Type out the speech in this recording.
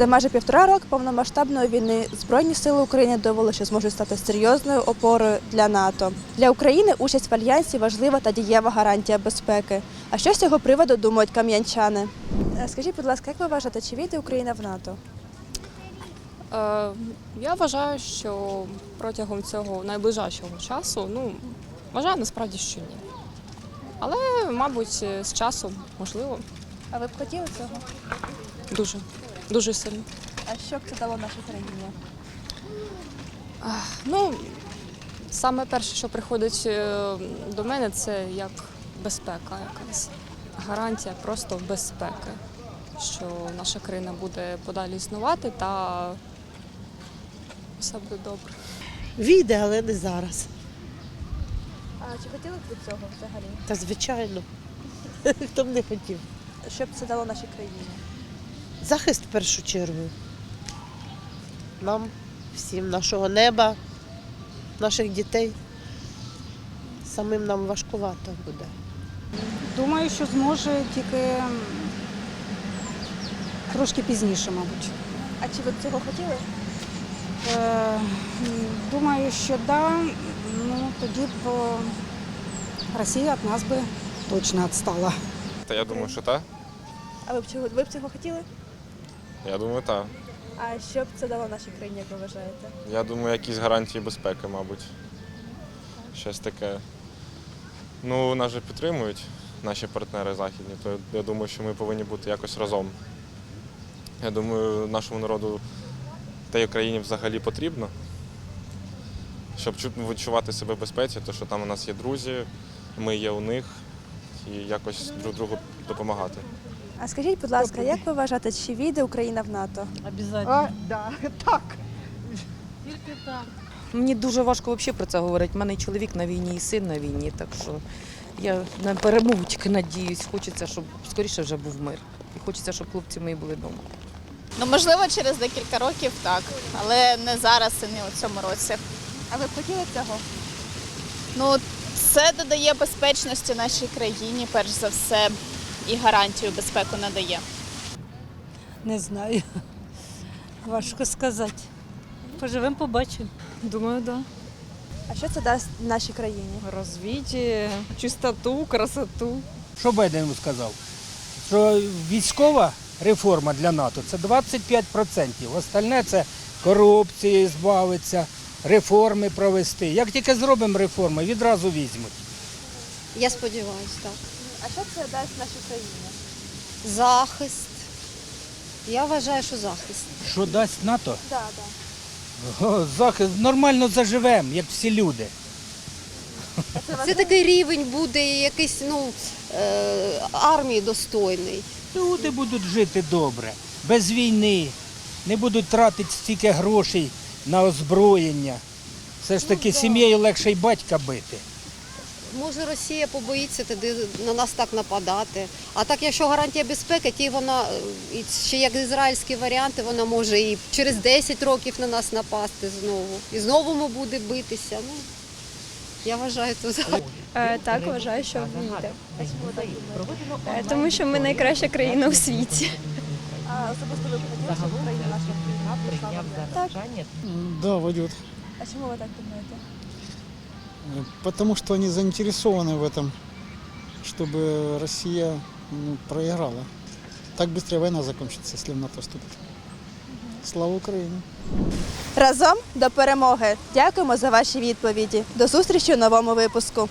За майже півтора року повномасштабної війни Збройні сили України довели, що зможуть стати серйозною опорою для НАТО. Для України участь в альянсі важлива та дієва гарантія безпеки. А що з цього приводу думають кам'янчани? Е, Скажіть, будь ласка, як ви вважаєте, чи війде Україна в НАТО? Е, я вважаю, що протягом цього найближчого часу, ну, вважаю насправді, що ні. Але, мабуть, з часом можливо, А ви б хотіли цього? дуже, дуже сильно. А що б це дало нашій країні? Ну, саме перше, що приходить е, до мене, це як безпека якась. Гарантія просто безпеки, що наша країна буде подалі існувати та все буде добре. Війде, але не зараз. А чи хотіли б ви цього взагалі? Та звичайно. Хто б не хотів. Що б це дало нашій країні? Захист в першу чергу. Нам, всім нашого неба, наших дітей. Самим нам важкувато буде. Думаю, що зможе тільки трошки пізніше, мабуть. А чи ви б цього хотіли? Е, Думаю, що да, ну тоді б Росія від нас би точно відстала. Та я думаю, що так. А ви б цього ви б цього хотіли? Я думаю, так. А що б це дало нашій країні, як ви вважаєте? Я думаю, якісь гарантії безпеки, мабуть. Щось таке. Ну, нас же підтримують наші партнери західні, то я думаю, що ми повинні бути якось разом. Я думаю, нашому народу та й Україні взагалі потрібно, щоб відчувати себе в безпеці, то що там у нас є друзі, ми є у них, і якось друг другу допомагати. А скажіть, будь ласка, як ви вважаєте, чи війде Україна в НАТО? А, да, так. Мені дуже важко взагалі про це говорити. У мене і чоловік на війні, і син на війні, так що я на перемогу тільки надіюсь. Хочеться, щоб скоріше вже був мир. І хочеться, щоб хлопці мої були вдома. Ну, можливо, через декілька років так, але не зараз і не у цьому році. А ви б хотіли цього? Ну, це додає безпечності нашій країні, перш за все, і гарантію безпеку надає. Не знаю. Важко сказати. Поживемо, побачимо. Думаю, так. А що це дасть нашій країні? Розвіття, чистоту, красоту. Що Байден сказав? Що військова реформа для НАТО це 25%. Остальне це корупції збавиться, реформи провести. Як тільки зробимо реформи, відразу візьмуть. Я сподіваюся, так. А що це дасть нашій країні? Захист. Я вважаю, що захист. Що дасть НАТО? Так, так. О, захист нормально заживемо, як всі люди. Це такий рівень буде якийсь, ну, е, армії достойний. Люди будуть жити добре, без війни, не будуть тратити стільки грошей на озброєння. Все ж таки сім'єю легше й батька бити. Може, Росія побоїться тоді на нас так нападати. А так, якщо гарантія безпеки, ті вона, е, і ще як ізраїльські варіанти, вона може і через 10 років на нас напасти знову. І знову ми буде битися. Ну, я вважаю, то захист. Е, Так, вважаю, що війде. Е, Тому що ми найкраща країна у світі. А особисто ви хотіли, щоб Україна наша прийшла в альянс? Так. Да, войдет. А чому ви так думаєте? Потому что они заинтересованы в этом, чтобы Россия ну, проиграла. Так быстрее война закончится, если в НАТО вступит. Слава Украине! Разом до перемоги. Дякуємо за ваші відповіді. До зустрічі у новому випуску.